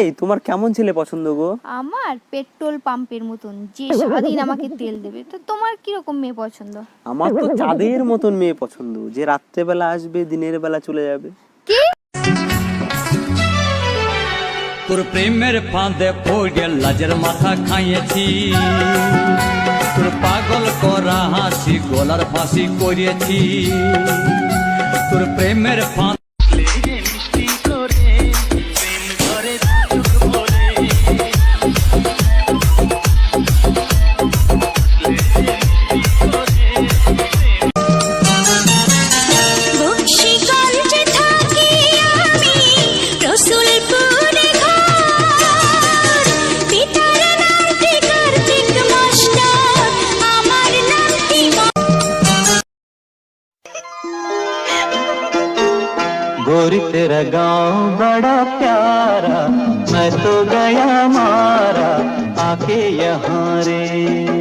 এই তোমার কেমন ছেলে পছন্দ গো? আমার পেট্রোল পাম্পের মতন যে সারাদিন আমাকে তেল দেবে তো তোমার কীরকম মেয়ে পছন্দ? আমার তো চাঁদের মতন মেয়ে পছন্দ যে রাত্রেবেলা আসবে দিনের বেলা চলে যাবে। কি? তোর প্রেমের ফাঁদে পড়ে লাজের মাথা খাইয়েছি। তোর পাগল করা হাসি গলার ফাঁসি করিয়েছি তোর প্রেমের ফাঁদ गोरी तेरा गाँव बड़ा प्यारा मैं तो गया मारा आके यहाँ रे।